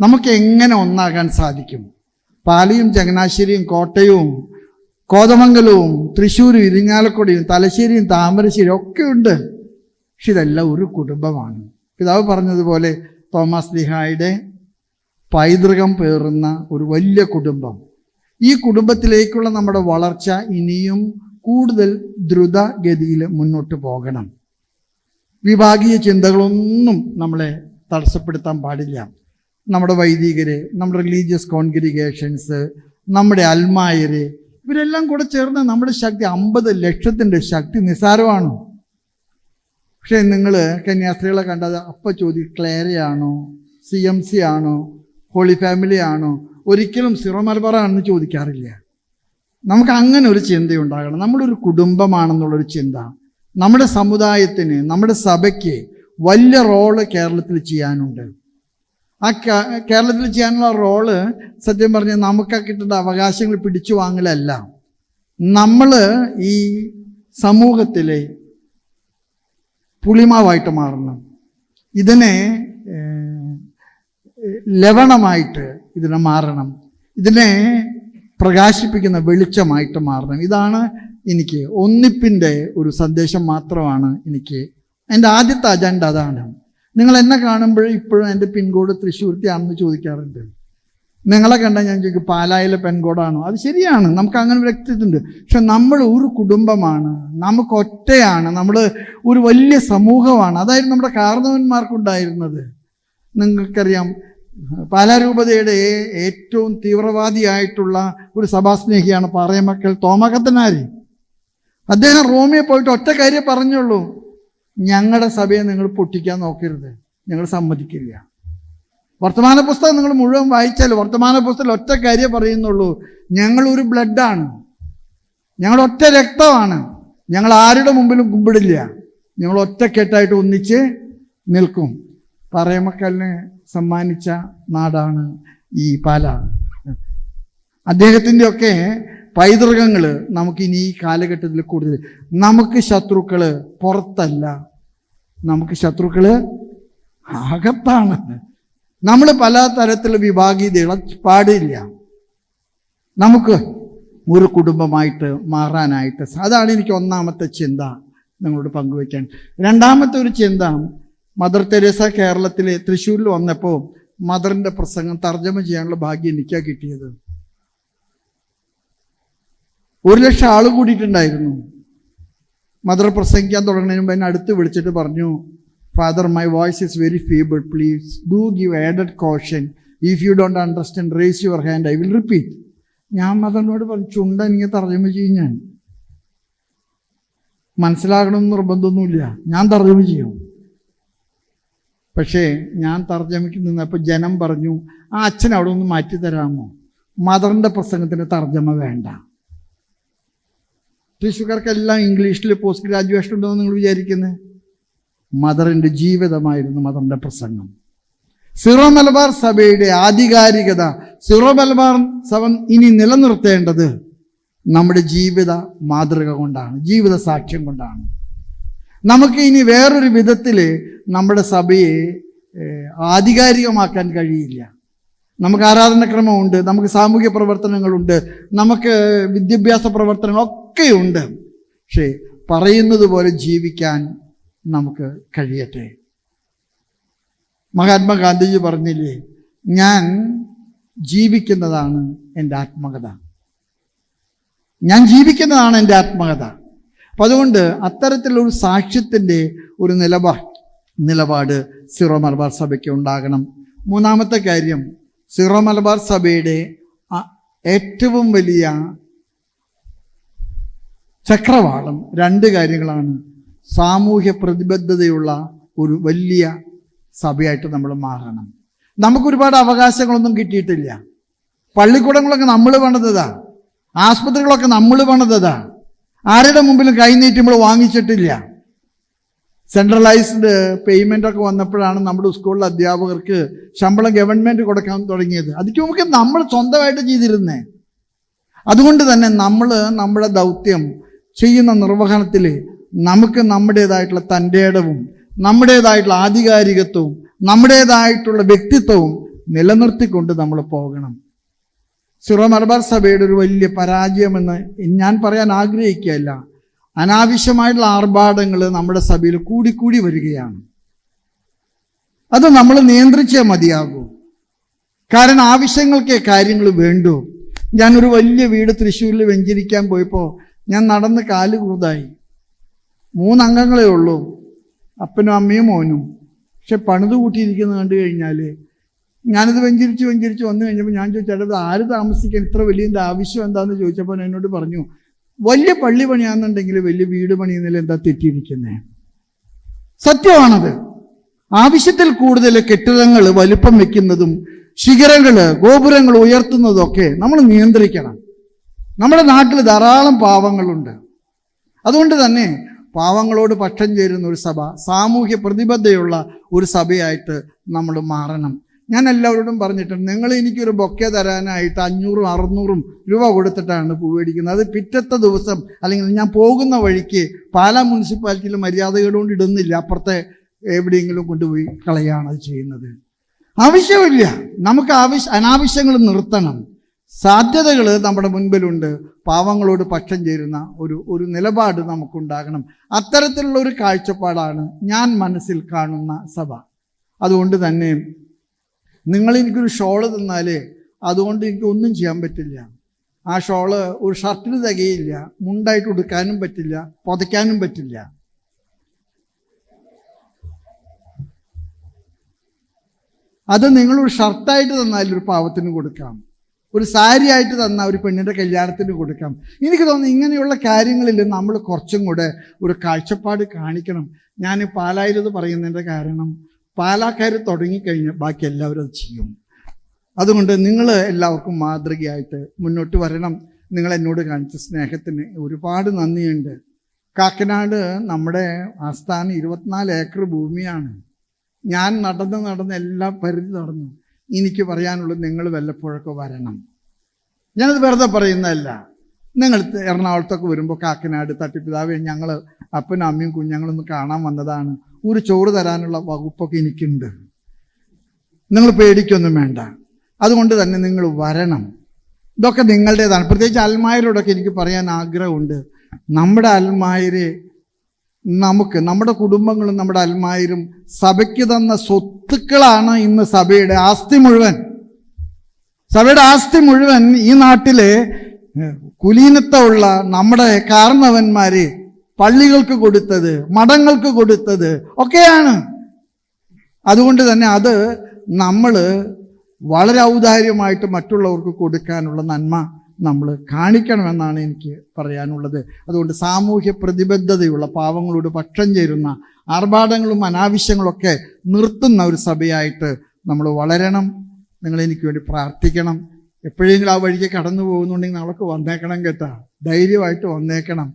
നമുക്ക് എങ്ങനെ ഒന്നാകാൻ സാധിക്കും? പാലിയും ചങ്ങനാശ്ശേരിയും കോട്ടയവും കോതമംഗലവും തൃശ്ശൂരും ഇരിങ്ങാലക്കുടയും തലശ്ശേരിയും താമരശ്ശേരിയും ഒക്കെ ഉണ്ട്. പക്ഷെ ഇതെല്ലാം ഒരു കുടുംബമാണ്. പിതാവ് പറഞ്ഞതുപോലെ തോമസ് ലിഹായുടെ പൈതൃകം പേറുന്ന ഒരു വലിയ കുടുംബം. ഈ കുടുംബത്തിലേക്കുള്ള നമ്മുടെ വളർച്ച ഇനിയും കൂടുതൽ ദ്രുതഗതിയിൽ മുന്നോട്ട് പോകണം. വിഭാഗീയ ചിന്തകളൊന്നും നമ്മളെ തടസ്സപ്പെടുത്താൻ പാടില്ല. നമ്മുടെ വൈദികര് നമ്മുടെ റിലീജിയസ് കോൺഗ്രിഗേഷൻസ് നമ്മുടെ അൽമായര് ഇവരെല്ലാം കൂടെ ചേർന്ന് നമ്മുടെ ശക്തി അമ്പത് ലക്ഷത്തിന്റെ ശക്തി നിസ്സാരമാണ്. പക്ഷേ നിങ്ങൾ കന്യാസ്ത്രീകളെ കണ്ടത് അപ്പം ചോദി ക്ലേരയാണോ സി എം സി ആണോ ഹോളി ഫാമിലി ആണോ? ഒരിക്കലും സിറോ മലബാറാണെന്ന് ചോദിക്കാറില്ല. നമുക്ക് അങ്ങനെ ഒരു ചിന്തയുണ്ടാകണം. നമ്മളൊരു കുടുംബമാണെന്നുള്ളൊരു ചിന്ത. നമ്മുടെ സമുദായത്തിന് നമ്മുടെ സഭയ്ക്ക് വലിയ റോൾ കേരളത്തിൽ ചെയ്യാനുണ്ട്. ആ കേരളത്തിൽ ചെയ്യാനുള്ള റോൾ സത്യം പറഞ്ഞാൽ നമുക്ക് കിട്ടേണ്ട അവകാശങ്ങൾ പിടിച്ചു വാങ്ങലല്ല. നമ്മൾ ഈ സമൂഹത്തിലെ പുളിമാവായിട്ട് മാറണം. ഇതിനെ ലവണമായിട്ട് ഇതിനെ മാറണം. ഇതിനെ പ്രകാശിപ്പിക്കുന്ന വെളിച്ചമായിട്ട് മാറണം. ഇതാണ് എനിക്ക് ഒന്നിപ്പിന്റെ ഒരു സന്ദേശം മാത്രമാണ് എനിക്ക്. എന്റെ ആദ്യത്തെ അജണ്ട അതാണ്. നിങ്ങൾ എന്നെ കാണുമ്പോൾ ഇപ്പോഴും എന്റെ പിൻകോഡ് തൃശ്ശൂർത്തിയാണെന്ന് ചോദിക്കാറുണ്ട്. നിങ്ങളെ കണ്ടാൽ ഞാൻ ചോദിക്കും പാലായിലെ പെൺകോടാണോ? അത് ശരിയാണ് നമുക്ക് അങ്ങനെ വ്യക്തിത്വമുണ്ട് പക്ഷെ നമ്മൾ ഒരു കുടുംബമാണ് നമുക്ക് ഒറ്റയാണ് നമ്മൾ ഒരു വലിയ സമൂഹമാണ്. അതായിരുന്നു നമ്മുടെ കാർന്നവന്മാർക്കുണ്ടായിരുന്നത്. നിങ്ങൾക്കറിയാം പാലാരൂപതയുടെ ഏറ്റവും തീവ്രവാദിയായിട്ടുള്ള ഒരു സഭാസ്നേഹിയാണ് പാറയമക്കൾ തോമകത്തനാരി അദ്ദേഹം റോമിയെ പോയിട്ട് ഒറ്റ കാര്യം പറഞ്ഞുള്ളൂ. ഞങ്ങളുടെ സഭയെ നിങ്ങൾ പൊട്ടിക്കാൻ നോക്കരുത്. ഞങ്ങൾ സമ്മതിക്കില്ല. വർത്തമാന പുസ്തകം നിങ്ങൾ മുഴുവൻ വായിച്ചാൽ വർത്തമാന പുസ്തകത്തിൽ ഒറ്റ കാര്യം പറയുന്നുള്ളൂ. ഞങ്ങൾ ഒരു ബ്ലഡാണ്. ഞങ്ങൾ ഒറ്റ രക്തമാണ്. ഞങ്ങൾ ആരുടെ മുമ്പിലും കുമ്പിടില്ല. ഞങ്ങൾ ഒറ്റക്കെട്ടായിട്ട് ഒന്നിച്ച് നിൽക്കും. പറയമക്കലിന് സമ്മാനിച്ച നാടാണ് ഈ പാല. അദ്ദേഹത്തിന്റെ ഒക്കെ പൈതൃകങ്ങൾ നമുക്ക് ഇനി ഈ കാലഘട്ടത്തിൽ കൂടുതൽ. നമുക്ക് ശത്രുക്കൾ പുറത്തല്ല. നമുക്ക് ശത്രുക്കൾ അകത്താണ് നമ്മൾ പല തരത്തിൽ വിഭാഗീയതകൾ പാടില്ല. നമുക്ക് ഒരു കുടുംബമായിട്ട് മാറാനായിട്ട് അതാണ് എനിക്ക് ഒന്നാമത്തെ ചിന്ത നിങ്ങളോട് പങ്കുവയ്ക്കാൻ. രണ്ടാമത്തെ ഒരു ചിന്ത മദർ തെരേസ കേരളത്തിലെ തൃശ്ശൂരിൽ വന്നപ്പോൾ മദറിന്റെ പ്രസംഗം തർജമ ചെയ്യാനുള്ള ഭാഗ്യം എനിക്കാ കിട്ടിയത്. ഒരു ലക്ഷം ആൾ കൂടിയിട്ടുണ്ടായിരുന്നു. മദർ പ്രസംഗിക്കാൻ തുടങ്ങുന്നതിന് മുമ്പ് എന്നെ അടുത്ത് വിളിച്ചിട്ട് പറഞ്ഞു father my voice is very feeble please do give added caution if you don't understand raise your hand I will repeat ഞാൻ മദറിനോട് പറഞ്ഞു ചുണ്ട എനിക്ക് തർജമ ചെയ്യും ഞാൻ. മനസ്സിലാകണമെന്ന് നിർബന്ധമൊന്നുമില്ല. ഞാൻ തർജമ ചെയ്യും. പക്ഷേ ഞാൻ തർജമയ്ക്ക് നിന്നപ്പോൾ ജനം പറഞ്ഞു ആ അച്ഛൻ അവിടെ ഒന്ന് മാറ്റി തരാമോ മദറിന്റെ പ്രസംഗത്തിന് തർജമ വേണ്ട. തൃശ്ശൂർക്കാർക്കെല്ലാം ഇംഗ്ലീഷിൽ പോസ്റ്റ് ഗ്രാജുവേഷൻ ഉണ്ടെന്ന് നിങ്ങൾ വിചാരിക്കുന്നത് മദറിന്റെ ജീവിതമായിരുന്നു മദറിന്റെ പ്രസംഗം. സിറോ മലബാർ സഭയുടെ ആധികാരികത സിറോ മലബാർ സഭ ഇനി നിലനിർത്തേണ്ടത് നമ്മുടെ ജീവിത മാതൃക കൊണ്ടാണ് ജീവിത സാക്ഷ്യം കൊണ്ടാണ്. നമുക്ക് ഇനി വേറൊരു വിധത്തിൽ നമ്മുടെ സഭയെ ആധികാരികമാക്കാൻ കഴിയില്ല. നമുക്ക് ആരാധനക്രമമുണ്ട് നമുക്ക് സാമൂഹ്യ പ്രവർത്തനങ്ങളുണ്ട് നമുക്ക് വിദ്യാഭ്യാസ പ്രവർത്തനങ്ങളൊക്കെയുണ്ട് പക്ഷേ പറയുന്നത് പോലെ ജീവിക്കാൻ നമുക്ക് കഴിയട്ടെ. മഹാത്മാഗാന്ധിജി പറഞ്ഞില്ലേ ഞാൻ ജീവിക്കുന്നതാണ് എന്റെ ആത്മകഥ. ഞാൻ ജീവിക്കുന്നതാണ് എന്റെ ആത്മകഥ. അപ്പം അതുകൊണ്ട് അത്തരത്തിലൊരു സാക്ഷ്യത്തിന്റെ ഒരു നിലപാ നിലപാട് സിറോ മലബാർ സഭയ്ക്ക് ഉണ്ടാകണം. മൂന്നാമത്തെ കാര്യം സിറോ മലബാർ സഭയുടെ ഏറ്റവും വലിയ ചക്രവാളം രണ്ട് കാര്യങ്ങളാണ്. സാമൂഹ്യ പ്രതിബദ്ധതയുള്ള ഒരു വലിയ സഭയായിട്ട് നമ്മൾ മാറണം. നമുക്കൊരുപാട് അവകാശങ്ങളൊന്നും കിട്ടിയിട്ടില്ല. പള്ളിക്കൂടങ്ങളൊക്കെ നമ്മൾ പണിതതാ. ആസ്പത്രികളൊക്കെ നമ്മൾ പണിതതാ. ആരുടെ മുമ്പിലും നമ്മൾ വാങ്ങിച്ചിട്ടില്ല. സെൻട്രലൈസ്ഡ് പേയ്മെന്റ് ഒക്കെ വന്നപ്പോഴാണ് നമ്മുടെ സ്കൂളിലെ അധ്യാപകർക്ക് ശമ്പളം ഗവൺമെന്റ് കൊടുക്കാൻ തുടങ്ങിയത്. അതിക്ക് മുമ്പ് നമ്മൾ സ്വന്തമായിട്ട് ചെയ്തിരുന്നേ. അതുകൊണ്ട് തന്നെ നമ്മൾ നമ്മുടെ ദൗത്യം ചെയ്യുന്ന നിർവഹണത്തിൽ നമുക്ക് നമ്മുടേതായിട്ടുള്ള തന്റെ ഇടവും നമ്മുടേതായിട്ടുള്ള ആധികാരികത്വവും നമ്മുടേതായിട്ടുള്ള വ്യക്തിത്വവും നിലനിർത്തിക്കൊണ്ട് നമ്മൾ പോകണം. സിറോ മലബാർ സഭയുടെ ഒരു വലിയ പരാജയമെന്ന് ഞാൻ പറയാൻ ആഗ്രഹിക്കുകയല്ല. അനാവശ്യമായിട്ടുള്ള ആർഭാടങ്ങൾ നമ്മുടെ സഭയിൽ കൂടിക്കൂടി വരികയാണ്. അത് നമ്മൾ നിയന്ത്രിച്ചേ മതിയാകൂ. കാരണം ആവശ്യങ്ങൾക്കേ കാര്യങ്ങൾ വേണ്ടു. ഞാനൊരു വലിയ വീട് തൃശ്ശൂരിൽ വെഞ്ചരിക്കാൻ പോയപ്പോൾ ഞാൻ നടന്ന് കാൽ കൂതായി മൂന്നംഗങ്ങളേ ഉള്ളൂ. അപ്പനും അമ്മയും മോനും. പക്ഷെ പണിത് കൂട്ടിയിരിക്കുന്നത് കണ്ടു കഴിഞ്ഞാൽ ഞാനത് വെഞ്ചരിച്ച് വെഞ്ചരിച്ച് വന്നു കഴിഞ്ഞപ്പോൾ ഞാൻ ചോദിച്ചാൽ ചേട്ടാ ആര് താമസിക്കാൻ ഇത്ര വലിയ ഇതിന്റെ ആവശ്യം എന്താണെന്ന് ചോദിച്ചപ്പോൾ എന്നോട് പറഞ്ഞു വലിയ പള്ളി പണിയാന്നുണ്ടെങ്കിൽ വലിയ വീട് പണിയുന്നതിൽ എന്താ തെറ്റിയിരിക്കുന്നത് സത്യമാണത്. ആവശ്യത്തിൽ കൂടുതൽ കെട്ടിടങ്ങൾ വലുപ്പം വെക്കുന്നതും ശിഖരങ്ങൾ ഗോപുരങ്ങൾ ഉയർത്തുന്നതൊക്കെ നമ്മൾ നിയന്ത്രിക്കണം. നമ്മുടെ നാട്ടിൽ ധാരാളം പാവങ്ങളുണ്ട്. അതുകൊണ്ട് തന്നെ പാവങ്ങളോട് പക്ഷം ചേരുന്ന ഒരു സഭ സാമൂഹ്യ പ്രതിബദ്ധതയുള്ള ഒരു സഭയായിട്ട് നമ്മൾ മാറണം. ഞാൻ എല്ലാവരോടും പറഞ്ഞിട്ടുണ്ട് നിങ്ങൾ എനിക്കൊരു ബൊക്കെ തരാനായിട്ട് അഞ്ഞൂറും അറുന്നൂറും രൂപ കൊടുത്തിട്ടാണ് പൂ മേടിക്കുന്നത്. അത് പിറ്റത്തെ ദിവസം അല്ലെങ്കിൽ ഞാൻ പോകുന്ന വഴിക്ക് പാലാ മുനിസിപ്പാലിറ്റിയിൽ മര്യാദകളുകൊണ്ട് ഇടുന്നില്ല. അപ്പുറത്തെ എവിടെയെങ്കിലും കൊണ്ടുപോയി കളയാണ് അത് ചെയ്യുന്നത്. ആവശ്യമില്ല. നമുക്ക് ആവശ്യ അനാവശ്യങ്ങൾ നിർത്തണം. സാധ്യതകൾ നമ്മുടെ മുൻപിലുണ്ട്. പാവങ്ങളോട് പക്ഷം ചേരുന്ന ഒരു ഒരു നിലപാട് നമുക്കുണ്ടാകണം. അത്തരത്തിലുള്ള ഒരു കാഴ്ചപ്പാടാണ് ഞാൻ മനസ്സിൽ കാണുന്ന സഭ. അതുകൊണ്ട് തന്നെ നിങ്ങൾ എനിക്കൊരു ഷോൾ തന്നാലേ അതുകൊണ്ട് എനിക്ക് ഒന്നും ചെയ്യാൻ പറ്റില്ല. ആ ഷോൾ ഒരു ഷർട്ടിന് തികയില്ല മുണ്ടായിട്ട് ഉടുക്കാനും പറ്റില്ല പുതയ്ക്കാനും പറ്റില്ല. അത് നിങ്ങളൊരു ഷർട്ടായിട്ട് തന്നാൽ ഒരു പാവത്തിന് കൊടുക്കാം. ഒരു സാരിയായിട്ട് തന്ന ഒരു പെണ്ണിന്റെ കല്യാണത്തിന് കൊടുക്കാം. എനിക്ക് തോന്നുന്നു ഇങ്ങനെയുള്ള കാര്യങ്ങളിൽ നമ്മൾ കുറച്ചും കൂടെ ഒരു കാഴ്ചപ്പാട് കാണിക്കണം. ഞാൻ പാലായിരത് പറയുന്നതിന്റെ കാരണം പാലാക്കാർ തുടങ്ങിക്കഴിഞ്ഞാൽ ബാക്കി എല്ലാവരും അത് ചെയ്യും. അതുകൊണ്ട് നിങ്ങൾ എല്ലാവർക്കും മാതൃകയായിട്ട് മുന്നോട്ട് വരണം. നിങ്ങൾ എന്നോട് കാണിച്ച സ്നേഹത്തിന് ഒരുപാട് നന്ദിയുണ്ട്. കാക്കനാട് നമ്മുടെ ആസ്ഥാനം ഇരുപത്തിനാല് ഏക്കർ ഭൂമിയാണ്. ഞാൻ നടന്ന് നടന്ന് എല്ലാം പരിധി നടന്നു എനിക്ക് പറയാനുള്ളത് നിങ്ങൾ വല്ലപ്പോഴൊക്കെ വരണം. ഞാനത് വെറുതെ പറയുന്നതല്ല. നിങ്ങൾ എറണാകുളത്തൊക്കെ വരുമ്പോൾ കാക്കനാട് തട്ടിപ്പിതാവ് ഞങ്ങൾ അപ്പനും അമ്മയും കുഞ്ഞുങ്ങളൊന്ന് കാണാൻ വന്നതാണ്. ഒരു ചോറ് തരാനുള്ള വകുപ്പൊക്കെ എനിക്കുണ്ട്. നിങ്ങൾ പേടിക്കൊന്നും വേണ്ട. അതുകൊണ്ട് തന്നെ നിങ്ങൾ വരണം. ഇതൊക്കെ നിങ്ങളുടേതാണ്. പ്രത്യേകിച്ച് അൽമായരോടൊക്കെ എനിക്ക് പറയാൻ ആഗ്രഹമുണ്ട്. നമ്മുടെ അൽമായരെ നമുക്ക് നമ്മുടെ കുടുംബങ്ങളും നമ്മുടെ അൽമായരും സഭയ്ക്ക് തന്ന സ്വത്തുക്കളാണ് ഇന്ന് സഭയുടെ ആസ്തി മുഴുവൻ. സഭയുടെ ആസ്തി മുഴുവൻ ഈ നാട്ടിലെ കുലീനത്തമുള്ള നമ്മുടെ കാർന്നവന്മാര് പള്ളികൾക്ക് കൊടുത്തത് മഠങ്ങൾക്ക് കൊടുത്തത് ഒക്കെയാണ്. അതുകൊണ്ട് തന്നെ അത് നമ്മൾ വളരെ ഔദാര്യമായിട്ട് മറ്റുള്ളവർക്ക് കൊടുക്കാനുള്ള നന്മ നമ്മൾ കാണിക്കണമെന്നാണ് എനിക്ക് പറയാനുള്ളത്. അതുകൊണ്ട് സാമൂഹ്യ പ്രതിബദ്ധതയുള്ള പാവങ്ങളോട് പക്ഷം ചേരുന്ന ആർഭാടങ്ങളും അനാവശ്യങ്ങളൊക്കെ നിർത്തുന്ന ഒരു സഭയായിട്ട് നമ്മൾ വളരണം. നിങ്ങൾ എനിക്ക് വേണ്ടി പ്രാർത്ഥിക്കണം. എപ്പോഴെങ്കിലും ആ വഴിക്ക് കടന്നു പോകുന്നുണ്ടെങ്കിൽ നമ്മൾക്ക് വന്നേക്കണം കേട്ടാ. ധൈര്യമായിട്ട് വന്നേക്കണം.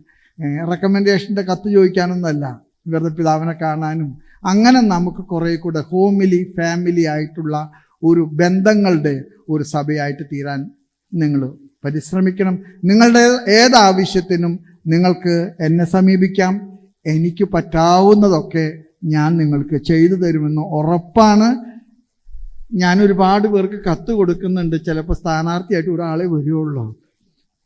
റെക്കമെൻഡേഷന്റെ കത്ത് ചോദിക്കാനൊന്നല്ല. വെറുതെ പിതാവിനെ കാണാനും. അങ്ങനെ നമുക്ക് കുറേ കൂടെ ഹോമിലി ഫാമിലി ആയിട്ടുള്ള ഒരു ബന്ധങ്ങളുടെ ഒരു സഭയായിട്ട് തീരാൻ നിങ്ങൾ പരിശ്രമിക്കണം. നിങ്ങളുടെ ഏതാവശ്യത്തിനും നിങ്ങൾക്ക് എന്നെ സമീപിക്കാം. എനിക്ക് പറ്റാവുന്നതൊക്കെ ഞാൻ നിങ്ങൾക്ക് ചെയ്തു തരുമെന്ന് ഉറപ്പാണ്. ഞാൻ ഒരുപാട് പേർക്ക് കത്ത് കൊടുക്കുന്നുണ്ട്. ചിലപ്പോൾ സ്ഥാനാർത്ഥിയായിട്ട് ഒരാളെ വരികയുള്ളൂ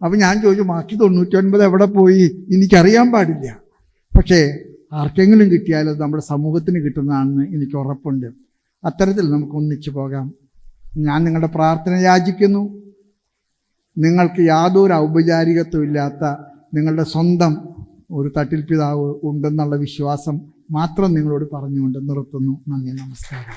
അപ്പം ഞാൻ ചോദിച്ചു ബാക്കി തൊണ്ണൂറ്റൊൻപത് എവിടെ പോയി? എനിക്കറിയാൻ പാടില്ല. പക്ഷേ ആർക്കെങ്കിലും കിട്ടിയാൽ അത് നമ്മുടെ സമൂഹത്തിന് കിട്ടുന്നതാണെന്ന് എനിക്ക് ഉറപ്പുണ്ട്. അത്തരത്തിൽ നമുക്ക് ഒന്നിച്ചു പോകാം. ഞാൻ നിങ്ങളുടെ പ്രാർത്ഥന യാചിക്കുന്നു. നിങ്ങൾക്ക് യാതൊരു ഔപചാരികത്വം ഇല്ലാത്ത നിങ്ങളുടെ സ്വന്തം ഒരു തട്ടിൽ പിതാവ് ഉണ്ടെന്നുള്ള വിശ്വാസം മാത്രം നിങ്ങളോട് പറഞ്ഞുകൊണ്ട് നിർത്തുന്നു. നന്ദി നമസ്കാരം.